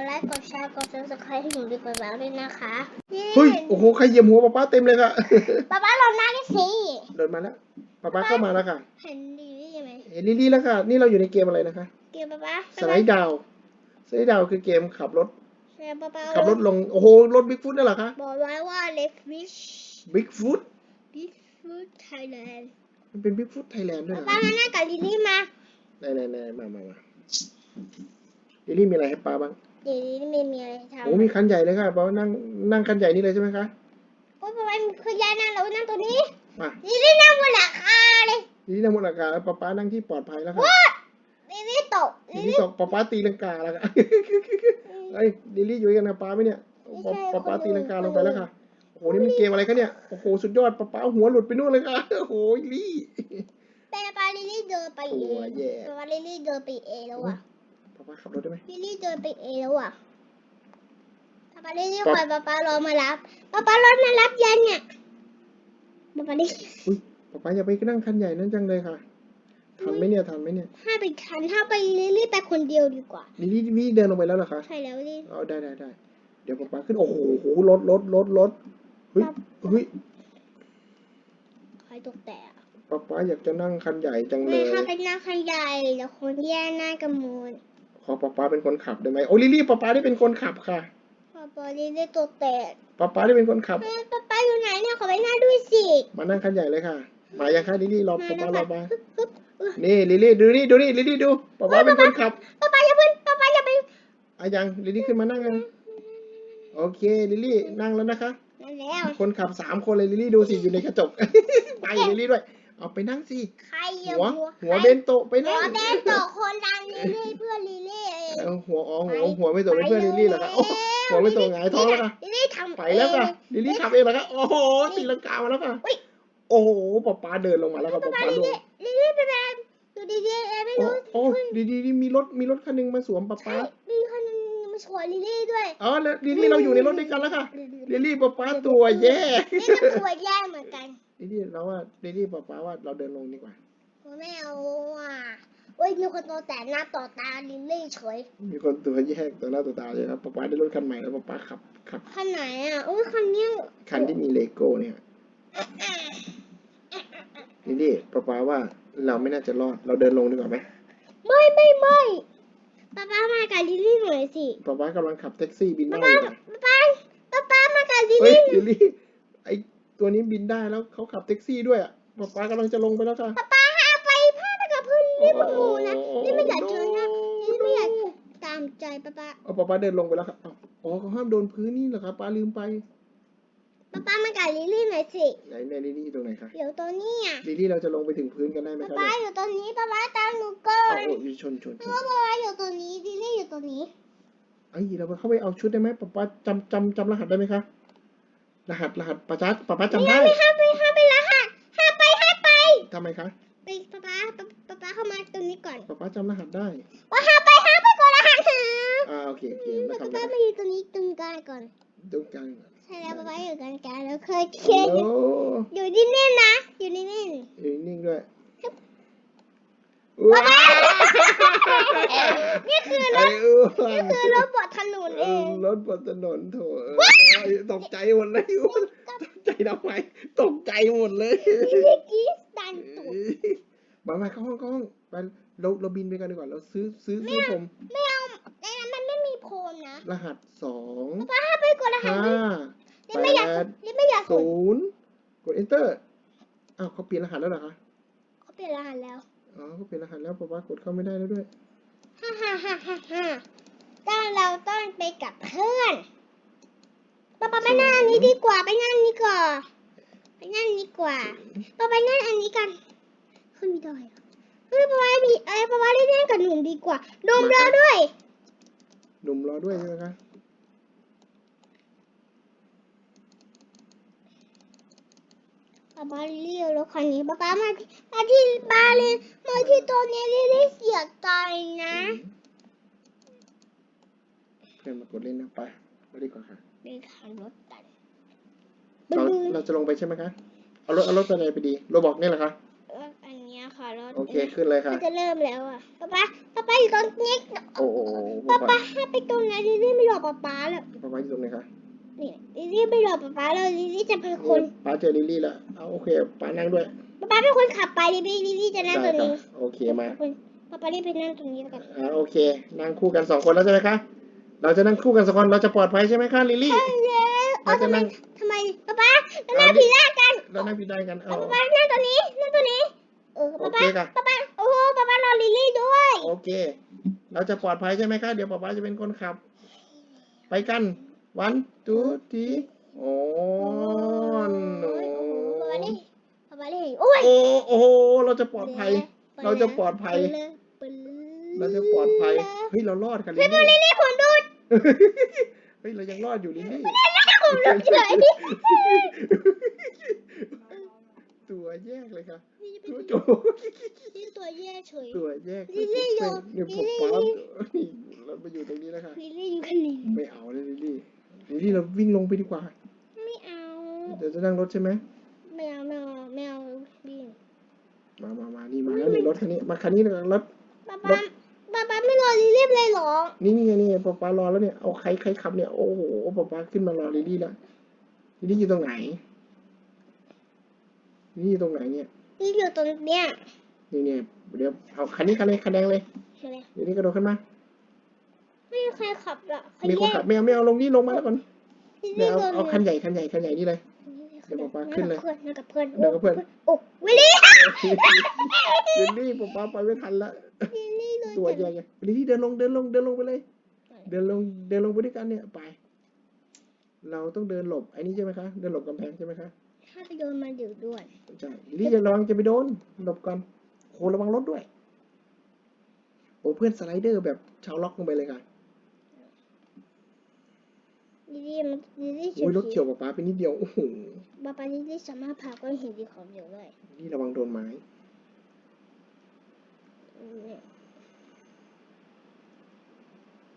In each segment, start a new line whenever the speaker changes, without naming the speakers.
ดไลค์กดแชร์กดซับสไครต์ให้หนูดีกว่าแล้วด้วยนะคะนี่
เฮ้ยโอ้โหใครเหยียบหัวป๊าป๊าเต็มเลยค่ะ
ป๊าป๊าลองหน้าดิสิ
เดินมาแล้วป๊าป๊าเข้ามาแล้วค่ะ
เห็นดีใช่ไหม
เห็นลิลลี่แล้วค่ะ นี่เราอยู่ในเกมอะไรนะคะ
เกมป๊าป๊า
สไลด์ดาวน์สไลด์ดาวน์คือเกมขับรถ
ใช่ป๊าป๊า
ขับรถลงโอ้โหรถบิ๊กฟุตนั่นเหรอคะ
บอกไว้ว่า Let's Wish
บิ๊กฟุต
Big Food Thailand
มันเป็นบิ๊กฟุตไทยแลนด์ด้วย
ป๊า
เหรอ
ป๊ามาหน้ากับลิลลี่มา
ไหนไหนไหนมามามาลิลลี่มีอะไรให้ป้าบ้าง
เดี๋ยวลิลลี่ไม่มีอะไรทำ
โอ้มีคันใหญ่เลยค่ะป้านั่งนั่งคันใหญ่นี่เลยใช่ไหมคะ
โอ้ยป๊าป๊าคือยายนั่งเรานั่งตัวนี้
มา
ลิลลี่นั่งบนหลังคาเลย
ลิลลี่นั่งบนอากาศแล้วป้าป้านั่งที่ปลอดภัยแล้วค่ะ
ลิลลี่ตก
ลิ
ลิ
ล
ล
ลี่
ลี่
ตกป้าป้าตีลังกาแล้วค่ะ เอ้ยลิลลี่อยู่ด้วยกันกับป้าไหมเนี่ย
ไม่ใช่
ป้าป้า
คนอื่น
ตีลังกาลงไปแล้วค่ะโอ้โหนี่มันเกมอะไรคะเนี่ยโอ้โหสุดยอดป้าป้าหัวหลุดไปนู่นเลยค่ะโอ้โหลิลลี่
แต่ป๊าป๊าลิลลี่เดินไปเอ
โอ้
ง
ยแย่
ป๊าป๊าลิลลี่เดินไปเองแล้วอะ
ป้าป้าขับรถได้ไหม
ลิลลี่เดินไปเองแล้วอะป๊าป๊าลิลลี่
ป๊า
คอยป๊าป๊ารอมารับป๊าป๊ารถมารับยังเนี่ยป๊าป๊าลิลลี่
อุ้ยป้าป้าอย่าไปนั่งคันใหญ่นั่นจังเลยค่ะทันไหมเนี่ยทันไหมเนี่ย
ถ้าไปคันถ้าไปลิลลี่ไปคนเดียวดีกว่า
ลิลลี่นี่เดินลงไปแล้วเหรอคะ
ใช่แล้วลิลลี่
เอาได้ได้ได้เดี๋ยวป๊าป๊าขึ้นโอ้โหรถรถรถรถเฮ้ยเฮ้ย
ใครตกแต่อะ
ป๊าป๊าอยากจะนั่งคันใหญ่จังเล
ไม่
ย
ถ้าเป็นหน้าคันใหญ่แล้วคนแย่หน้ากับมูล
ข อป๊าป๊าเป็นคนขับได้ไหมโอ้ลิลลี่ป๊าป๊าได้เป็นคนขับค่ะ
ป๊าป๊าลิลลี่ตกแต่
ป๊าป๊าได้เป็นคนขับ
เอ้ยป๊าป๊าอยู่ไหนเนี่ยขอไปหน้าด้วยสิ
มานั่งคันใหญ่เลยค่ะมายังคะลิลลี่รอ
มา
ป๊าป๊า
แล้ว
รอ
ค่ะ
มานี่ลิลลี่ดูนี่ดูนี่ลิลลี่ดูป๊าป๊าเป็นคนขับ
ป๊าป๊าอย่าเพิ่งป๊าป๊าอย่าไป
อะยังลิลลี่ขึ้นมานั่งยังโอเคลิลลี่นั่งแล้วนะคะ
นั่นแล้ว
คนขับสามคนเลยลิลลี่ดูสิอยู่ในกระจกไปลิลลี่ด้วย เอาไปนั่งสิ
ใครอย่า
หัว
หัว
หัวเบนโตะไป
หั
นั่
ว
ง
เบนโตะคนดังลิลลี่เพื่อนลิลลี่เอง
เอาหัวอ๋อหัวหัวไม่โตะเป็นเพื่อนลิลลี่เหรอคะโอ้หัวไม่โตะหงายท้องแล้วค่ะ
ลิลลี่ทำ
ไปแล้วค่ะ
เอง
ลิลลี่ขับเองเหรอคะโอ้โหตีลังกามาแล้วค่ะ
อุ๊ย
โอ้โหป๊าป๊าเดินลงมาแล้วค่ะ
ป๊า
ป๊า
ป๊า
ป๊า
ลิล
ลง
ลี่ลิลลี่เป็นอะไรดูดีๆเองไม่
โอ้
รู้
โอ้ดีดีดีมีรถมีรถคันหนึงมาสวมป๊าป๊า
มีคนนึงมาสวยลิลลี่ด้วย
อ๋อแล้วลิลลี่เราอยู่ในรถด้วยกันแล้วค่ะลิลลี่ป๊าป๊าตัวแย่
นี่ก็ตัวแย่เหมือนกัน
ลิลลี่เราว่าลิลลี่ป๊าป๊าว่าเราเดินลงดีกว่า
ไม่เอาอะโอ้ยมีคนโตแต่หน้าต่อตาลิลลี่เฉย
มีคนตัวแยกตัวหน้าตัวตาเลยครับป๊าป๊าได้รถคันใหม่แล้วป๊าป๊าขับขับ
คันไหนอะโอ้ยคันเนี้ย
คันที่มีเลโก้เนี่ยลิลลี่ป๊าป๊าว่าเราไม่น่าจะรอด เราเดินลงดีกว่าไหม
ไม่ไม่ไม่ป๊าป๊ามากับลิลลี่หน่อยสิ
ป๊าป๊ากำลังขับแท็กซี่บิน
ป๊า
ได้
ป๊า
อยู่นะ
ป๊าป๊าป๊าป๊ามากับลิล
เฮ้ย
ลี่
ลิลลี่ไอ ตัวนี้บินได้แล้วเขาขับแท็กซี่ด้วยอะป๊าป๊ากำลังจะลงไปแล้วค่ะ
ป๊าป๊าหาไปพาไปกับเพื่อนลิลลี่บนหมูนะลิลลี่ไม่อยากเจอนะลิลลี่ไม่อยากตามใจป๊าป๊า
เอาป๊าป๊าเดินลงไปแล้วครับอ้าวอ๋อเขาห้ามโดนพื้นนี่เหรอครับป๊าลืมไป
ป๊าป๊ามากับลิลลี่หน่อยสิ
ไหนไหนลิลลี่อยู่ตรงไหนคะ
เดี๋ยวตัวนี้อะ
ลิลลี่เราจะลงไปถึงพื้นกันได้ไหม
ป๊า
ครับ
ป๊า
เนี่ย
อยู่ตัวนี้ป๊าป๊าตามหนูก่อ
เอา
น
โอ้ยชนชนช
เพราะ
น
ว่าป๊าป๊าอยู่ตัวนี้ลิลลี่อยู่ตัวนี้
ไอ้ยเราเข้าไปเอาชุดได้ไหมป๊าป๊าจำจำจำรหัสได้ไหมคะ รหัสรหัสป๊าจ๊าป๊าป๊าจำได้
ไม่ห้ามไปห้ามไปละค่ะห้ามไปห้ามไป
ทำไมคะ
ไปป๊าป๊าป๊าป๊าป๊าเข้ามาตรงนี้ก่อน
ป๊าป๊าจำรหัสได้
ว่าห้ามไปห้ามไปก่อนละห้ามหา
อ่าโอเคโอเคมา
ป๊า
ทำ
ป๊า
ได้
มาอยู่ตรงนี้ตรงกลางก่อน
ตรงกลางก่อน
ใช่แล้วป๊าป๊าอยู่กลางกลางแล้วเคยเคย
โอ้
อยู่นิ่งๆนะอยู่นิ่ง
อยู่นิ่งๆด้วย
ๆป๊า
ว้า
ป๊านี่คือร
ไอ้
ถ
อ้วน
นี่คือรถบดถนน
เอ
เอ
องรถบนถนนโถเอ้ยตกใจหมดเลยอ้วนตกใจทำไมตกใจหมดเลย
เมื่อกี้ดันตูด
มามาเข้าห้องเข้าห้องไปเราเราบินไปกันดีกว่าเราซื้อซื้อซื้อผม
ไม่เอาในนั้นมันไม่มีโพรมนะ
รหัสสอง
ป๊าป๊าห้ามไปกดรหัส
ห้า
นี่ไม่อยาก
แปด
นี่ไม่อยากกด
ศูนย์กด enter อ้าวเขาเปลี่ยนรหัสแล้วเหรอคะ
เขาเปลี่ยนรหัสแล้ว
อ๋อเขาเปลี่ยนรหัสแล้วป๊าป๊ากดเข้าไม่ได้แล้วด้วย
ฮ่าฮ่าฮ่าฮ่าฮ่าต้องเราต้องไปกับเพื่อนป๊าป๊าไปนั่งอันนี้ดีกว่า ไปนั่งนี้ก่อนไปนั่งนี้กว่าป๊าไปนั่งอันนี้กันขึ้นไม่ได้อะเฮ้ยป๊าป๊ามีเอ้ยป๊าป๊าได้นั่งกับหนุ่มดีกว่าหนุ่มรอด้วย
หนุ่มรอด้วยใช่ไหมคะ
ลับมาเรียรถคันนี้ป๊าป๊ามาที่มาที่บ้านเลยมาที่ตัวนี้เรียเสียใจนะ
เพื่อนมากดเล่นนะปมาดีกว่าค่ะ
นขับ
เราจะลงไปใช่ไหมคะเอารถเอารถอะไรไปดีโรบอกนี่แหละ
ครัน
โอเคขึ้นเลยค่ะ
จะเริ่มแล้วอะป๊าป๊าป๊าป๊าอยู่ตรงนี้
โอ้โห
ป๊า
ป๊า
ให้ไปตรงไหนที่ไม่หลอป๊าป๊าเลย
ป๊าป๊าอยู่ตรงไหนคะ
ลิลี่ไม่รอป๊าป๊าแล้วลิลี่จะเป็นคน
ป้าเจอลิลี่แล้วเอาโอเคป้านั่งด้วย
ป๊าป๊าเป็นคนขับไปลิลี่ลิลี่จะนั่งตรงนี้
โอเคมา
ป๊าป๊ารีบไปนั่งตรงนี้แล้วกัน
อ่าโอเค นั่งคู่กันสองคนแล้วใช่ไหมคะเราจะนั่งคู่กันสองคนเราจะปลอดภัยใช่ไหมคะลิลี่
เรา
จะนั่ง
ทำไมป๊าป๊าเรานั่งพีได้กัน
เรานั่งผีได้กันเอา
ป๊าป๊านั่งตัวนี้นั่งตัวนี้เออป๊าป๊าป๊าป๊าโอ้โหป๊าป๊ารอลิลี่ด้วย
โอเค เราจะปลอดภัยใช่ไหมคะเดี๋ยวป๊าป๊าจะเป็นคนขับ ไปกัน one two three โอ้ห
นูทีโอ้
โอ้โอ้เราจะปลอดภัย เราจะปลอดภัย เราจะปลอดภัย เฮ้ย เรารอดกันลิลลี่
พี่บอล
ลี่
ผนดูด
เฮ้ย เรายังรอดอยู่ลิลลี่
ผมดูดเฉย
ตัวแยกเลยค่ะตัวโจ
ตัวแยกเฉย
ตัวแยก
ลิลลี่อยู่ลิลลี่
เราไปอยู่ตรงนี้แล้วค่ะ
ลิลลี่อยู่กันหนิ
ไม่เอาเลยลิลลี่ เดี๋ยวที่เราวิ่งลงไปดีกว่า
ไม่เอา
เดี๋ยวจะนั่งรถใช่ไหม
ไม่เอาไม่เอาไม่เอาวิ่ง
มามามานี่มาแล้วนี่รถคันนี้มาคันนี้เลยรถ
ป๊าป๊าป๊าป๊าไม่รอลิลลี่เลยหรอ
นี่นี่ไงนี่ป๊าป๊ารอแล้วเนี่ยเอาใครใครขับเนี่ยโอ้โหป๊าป๊าขึ้นมารอลิลี่แล้วลิลี่อยู่ตรงไหนนี่อยู่ตรงไหนเนี่ย
นี่อยู่ตรงเนี้ย
นี่เนี่ยเดี๋ยวเอาคันนี้คันนี้คันแดงเลย
เดี๋ย
วนี้กระโดดขึ้นมา
ไม่มีใครขับหรอก
มีคนขับไม่เอาไม่เอาลงนี่ลงมาแล้วก่อนเดี๋ยวเอาเอาคันใหญ่คันใหญ่คันใหญ่นี่เลย เดี๋ยวป๊าขึ้นเลย
นั่งกับเพื่อน
นั่งกับเพื่อน
โอ้วิลลี่
วิลลี่ป๊าป๊าไปไม่ทันละตัวใหญ่ๆวิลลี่เดินลงเดินลงเดินลงไปเลย เดินลงเดินลงไปด้วยกันเนี่ยไป เราต้องเดินหลบไอ้นี่ใช่ไหมคะ เดินหลบกำแพงใช่ไหมคะ
ถ้าไปโดนมันเดือดด้วย
ใช่วิลลี่จะระวังจะไปโดนหลบก่อนโหระวังรถด้วย โอ้เพื่อนสไลเดอร์แบบชาวล็อกลงไปเลยค่ะ
ดีดีมันดีดีว
โอ้
ย
รถเฉียวป๊าป๊าไปนิดเดียวโอ้โห
บาปาดีดีสามารถผ่าก้อนหินดีของเดียวได้
นี่ระวังโดนไม้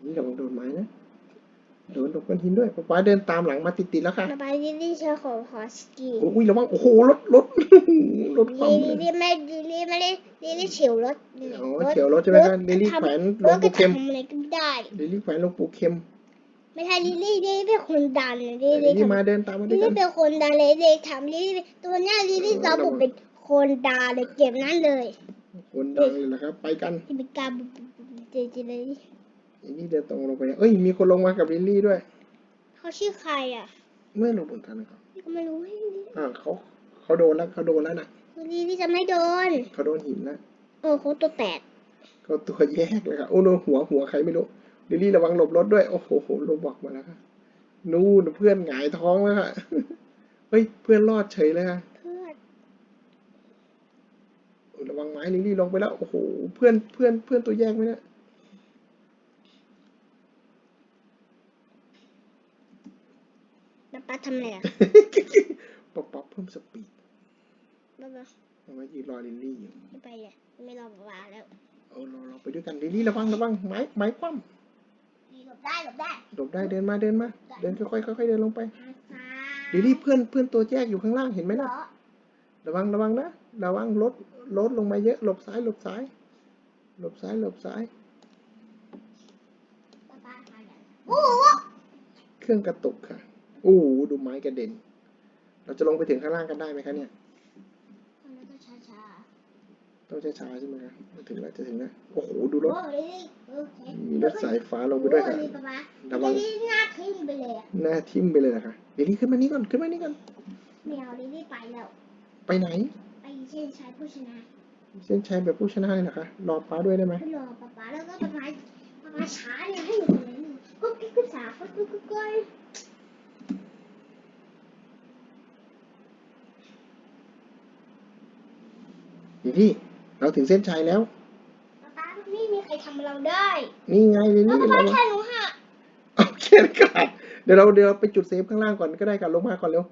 นี่
ระวังโดนไม้นะโดนตกก้อนหินด้วยป๊าป๊าเดินตามหลังมาติดติดแล้วค่ะ
บาปาดีดีเฉียของฮอสกี้
โอ้ยระวังโอ้โหรถรถรถคดี
ดีไม่ดีดีไม่ได้ดีดีเฉียวรถ
อ๋อเฉียวรถใช่ไหมกันเดลี่แขวนล
ง
ปเข็ม
อะไรก็ได้
เดลี่แขวนลงปูเข็ม
ไม่ใช่ลิลี่ลิลี่เป็นคนดันลิลี่นี่
มาเดินตามมาด้
ลิลี่เป็นคนดันเลยเด็กทำลิลี่ตัวนี้ลิลี่ซอบุกเป็นคนดาเลยเก็บนั้นเลย
คนดังเลยนะครับ ไปกัน
ที่เป็การบุกเจเจเลย
อันนี้เดินตรงลงไปเอ้ยมีคนลงมากับลิลี่ด้วย
เขาชื่อใครอะ
ไม่รู้เหมือนกันนะครับ
ก็ไม่รู้ลิลี่
อ่าเขาเขาโดนแล้วเขาโดนแล้วนะ
ลิลี่จะไม่โดน
เขาโดนหินแล้ว
เออเขาตัวแตก
เขาตัวแยกเลยครับโอ้โหหัวหัวใครไม่รู้ ลิลี่ระวังหลบรถด้วย โอ้โหลงบอกมาแล้วค่ะ นู่นเพื่อนหงายท้องแล้วค่ะ เฮ้ย เพื่อนรอดเฉยเลยค่ะระวังไม้ลิลี่ลงไปแล้ว โอ้โห เพื่อน เพื่อน เพื่อนตัวแยกไหมเนี่ย
ป๊าทำอะไรอะ
ป๊อปเพิ่มสปีด
ป๊าป๊า
ไม่ยืนรอลิลลี่อยู่
ไม่ไปอะ ไม่รอป๊าแล้ว
เออเราเราไปด้วยกันลิลลี่ระวังระวังไม้ไม้คว่ำ
บได้หลบได้
หลบได้เดินมาเดินมา เดินค่อยๆค่อยๆเดินลงไป
เดี๋ย
วนี่เพื่อนเพื่อนตัวแจ๊กอยู่ข้างล่างเห็นไหมนะระวังระวังนะระวังรถรถลงมาเยอะหลบซ้ายหลบซ้าย หลบซ้ายหลบซ้ายเครื่องกระตุกค่ะโอ้ดูไม้กระเด็น เราจะลงไปถึงข้างล่างกันได้ไหมคะเนี่ย ต้องใช้ช้าใช่ไหมครับถึงแล้วจะถึงนะโอ้โหดูรถมีรถสายฟ้าลงไปด้วยค่ะระวัง
หน้าทิ่มไปเลย
หน้าทิ่มไปเลยนะคะลิลี่ขึ้นมานี่ก่อนขึ้นมานี่ก่อน
ไม่เอาลิลี่ไปแล้ว
ไปไหน
ไปเส้นชัยผู้ชนะ
เส้นชัยแบบผู้ชนะเลยนะคะรอป้าด้วยได้ไหม
รอป้าป้าแล้วก็ป้าป้าป้าป้าช้าเลยให้หนูคนนั้นกุ๊กิ๊กสาวกุ๊กกุ๊กกุ๊กกุ๊
กลิลี่ เราถึงเส้นชัยแล้ว
ป๊านไม่มีใครทำเราได้
นี่ไงเล
ยนี่ป๊าป๊า
เรา
แค่หนูหัะ
เอาเขียนกระดเดี๋ยวเราเดี๋ยวเราไปจุดเซฟข้างล่างก่อนก็ได้กันลงมาก่อนเร็ว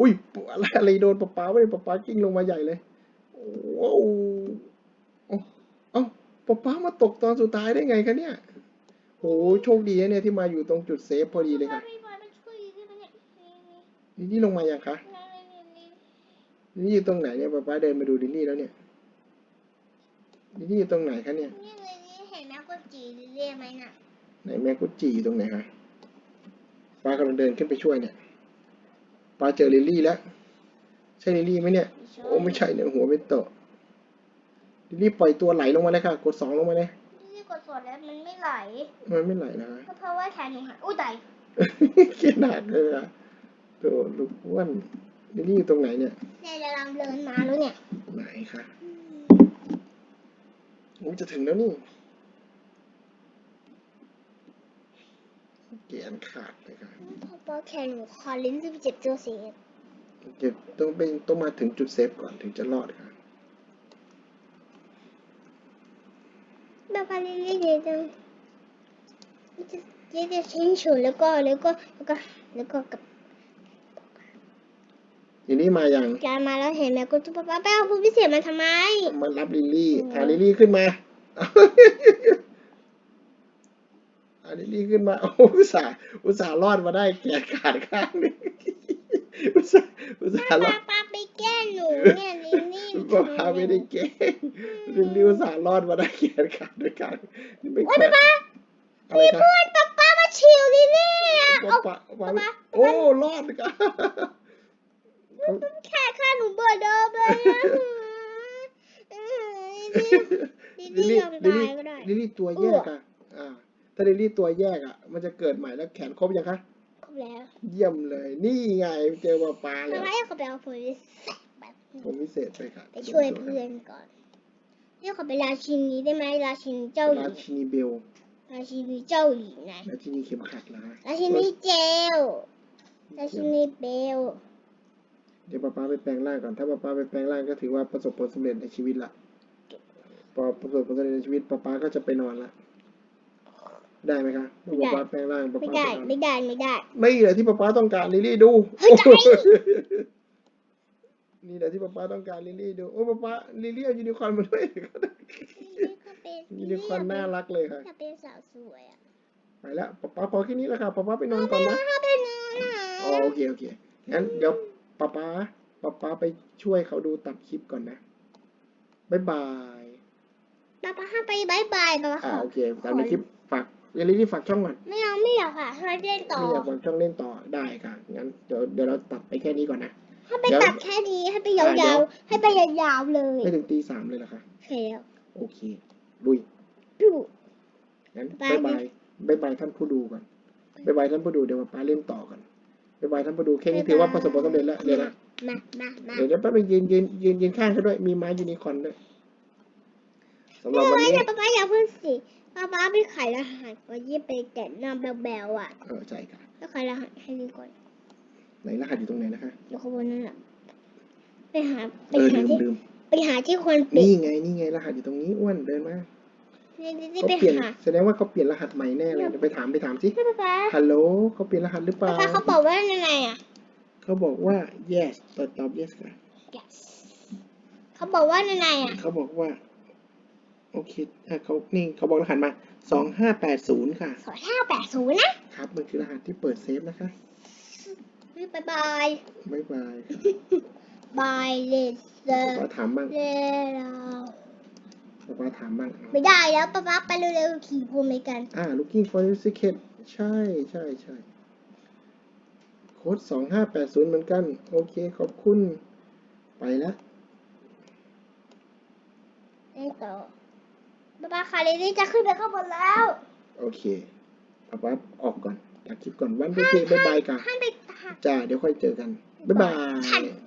อุ้ยอะไรอะไรโดนปะป๊าไปปะป๊ากิ้งลงมาใหญ่เลยโอ้โหเอ้าเอาปะป๊ามาตกตอนสุดท้ายได้ไงคะเนี่ยโหโชคดีเนี่ยที่มาอยู่ตรงจุดเซฟพอดีเลยค
รับนี่ลงมาอย่า
งคะ
นี่
อยู่ตรงไหนเนี่ยป๊าป๊าเดินมาดูดินนี่แล้วเนี่ย ลิลลี่อยู่ตรงไหนคะเนี่ย
นี่เลยนี่เห็นแม่กุจีเรียกไหมน่ะ
ไหนแม่กุจิอยู่ตรงไหนคะป้ากำลังเดินขึ้นไปช่วยเนี่ยป้าเจอลิลลี่แล้ว ใช่ลิลลี่ไหมเนี่ย โอ้ไม่ใช่เนี่ยหัวเป็นโตะลิลลี่ปล่อยตัวไหลลงมาเลยค่ะ กดสองลงมาเลย
นี่กดสดแล้วมันไม่ไหล
มันไม่ไหลนะคะ
ก็เพราะว่าแขนหนูหักอุ้ยตาย
เขียนหนักเลยอะตัวลูกอ้วนลิลลี่อยู่ตรงไหนเนี่ย
เนี่ยเราเดินมาแล้วเนี่ย
ไหนคะ โอ้จะถึงแล้วนี่เกียนขาดเลยค่ะ
เพราะแขนหนูคอลิ้นจะไปเจ็บตัวเสีย
เก็บต้องเป็นต้องมาถึงจุดเซฟก่อนถึงจะรอดค่ะ
แบบอะไรเรื่อยๆจังจะจะจะชิ้นฉุนแล้วก็แล้วก็แล้วก็แล้วก็กับ
ลิลลี่มาอย่าง
การมาแล้วเห็นแม่ก็จะป้าป้าไปเอาผู้พิเศษมาทำไม
มารับลิลลี่
อืม
อ่าลิลลี่ขึ้นมาอ่าลิลลี่ขึ้นมาโอ้อุตส่าห์อุตส่าห์รอดมาได้แขนขาดข้างหนึงอุตส่าห์อุตส่าห์รอ
ป้า
ด
ป้าไปแกล้งหนูเนี่ยนี่นี่
ป้าพาไม่ได้เก่งลิลลี่อุตส่าห์รอดมาได้แขนขาดด้วยกันนี่ไม่
โอ้ย
แข
ป้านป้า
อะไร
พี่
คะ
พูดป้าป้ามาชิวดิเนี่ยเอา
ป้าป้า
ป้า
โอ้รอดกัน
แค่ค่าหนูเบอร์เดิมเลยนะอืมนี่นี่นี่ยอม
ลิล
ตา
ลี่
ยก็ได้
ลิลลี่ตัวแยกอะอ่าถ้าลิลลี่ตัวแยกอะ มันจะเกิดใหม่แล้วแขนครบยังคะ
ครบแล้ว
เยี่ยมเลย นี่ไงเจอปลาปลาแล้ว
ทำไมเขาไปเอาผลวิเศษแบบ
ผมพิเศษไปค่ะ
ไปช่วยเพื่อนก่อนเรียกเขาไปราชินีได้ไหมราชินีเจ้าหญิ
รางชินีเบล
ราชินีเจ้าหญิงไง
ราชินีเข็มขัดนะฮะ
ราชินีเจลราชินีเบล
เดี๋ยวป้าป้าไปแปลงร่างก่อน ถ้าป้าป้าไปแปลงร่างก็ถือว่าประสบผลสำเร็จในชีวิตละพอประสบผลสำเร็จในชีวิตป้าป้าก็จะไปนอนละ ได้ไหมคะเมื่อป้าป้าแปลงร่างป้า
ไม่
ป้า
ได้
ไปนอน
ไม่ได้ไม่ได้
นี่แหละที่ป้าป้าต้องการลิลลี่ดู
เฮ้ยใจ
นี่แหละที่ป้าป้าต้องการลิลลี่ดู โอ้ป้าป้าลิลลี่เอายูนิคอร์นมาด้วยยูนิคอร์นน่ารักเลยค่ะ
อยากเป็นสาวสวยอะ
ไปแล้วป้าป้าพอแค่นี้แล้วค่ะป้าป้าไปนอนก่อนนะ
ถ้าไปนอนอะ
อ๋อโอเคโอเคงั้นเดี๋ยว ป้าป้าป้าป้าไปช่วยเขาดูตัดคลิปก่อนนะบ๊ายบาย
ป้าป้าห้ามไปบายบายป้าป้า
อ่า
ขอ
โอเคตามในคลิปฝากอย่าลืมที่ฝากช่องก่อน
ไม่เอาไม่อยากค่ะให้เล่นต่อ
ไม่อยากฝากช่องเล่นต่อได้ค่ะงั้นเดี๋ยวเดี๋ยวเราตัดไปแค่นี้ก่อนนะ
ให้ไป
เดี๋ยว
ตัดแค่นี้ให้ไปย
อ่าเดี๋ายว ว
ๆให้ไปยาวๆเลย
ไม่ถึงตีสามเลยเหรอคะ
โอเคแล้ว
โอเคลุย
ดู
งั้น
บ๊า
บ๊ายย
บาย
บายบ๊ายบายท่านผู้ดูก่อนบ๊ายบายท่านผู้ดูเดี๋ยวป้าเล่นต่อก่อน บ๊ายบายท่านผู้ดูแค่นี้ถือว่าประสบผลสำเร็จแล้วเดี๋ยวนะ
มามามา
เดี๋ยวเดี๋ยวแป๊บนึงยืนยืนยืนยืนข้างเขาด้วย มีไม้ยูนิคอร์นด้วยสำหรับวัน
ไม่
นี้
แต่ป้าป้าอย่าเพิ่งสิป้าป้าไปขายรหัสก่อนยี่ไปแกะหน้าแบลๆอะ
เออใช่ค่ะ
แล้วขายรหัสให้ดีก่อน
ไหนรหัสอยู่ตรงไหนนะคะ
เดี๋ยวขบวนนั่นแหละไปหาไป
เออ
หา
ลืม
ที่
ลืม
ไปหาที่คนปิด
นี่ไงนี่ไงรหัสอยู่ตรงนี้อ้วนเดินมา
นี่นี่นี่
เขา
ไป
เปลี่ยน
หา
แสดงว่าเขาเปลี่ยนรหัสใหม่แน่เลยเดี๋ยวไปถามไปถามสิ
ป้าป้า
ฮัลโหลเขาเปลี่ยนรหัสหรือเป
ป้า
ล่า
ป้าเขาบอกว่ายังไงอะ
เขาบอกว่า yes ตอบตอบ yes ค่ะ
yes เขาบอกว่ายังไงอะ
เขาบอกว่าโอเคเอ่อเขานี่เขาบอกรหัสมาสองห้าแปดศูนย์ค่ะ
สองห้าแปดศูนย์นะครับ
มันคือรหัสที่เปิดเซฟนะคะ
บายบาย
บ๊ายบายค่ะ
บายเลเซอร์
ป้าถามบ้าง
เลเรา
ป้าถามบ้าง
ไม่ได้แล้วป้าป้าไปเร็วๆขี่พูมิกัน
อ่า looking for your secret ใช่ใช่ใช่โค้ดสองห้าแปดศูนย์เหมือนกัน โอเค ขอบคุณ ไปแล้ว
เล่นต่อป้าป้าคาเรนี่จะขึ้นไปข้างบนแล้ว
โอเคป้าป้าออกก่อนจากคลิปก่อนวันโอเคบ๊ายบายกัน
ห้ามไปหา
จ้าเดี๋ยวค่อยเจอกัน บ๊ายบา
ท่าน
ย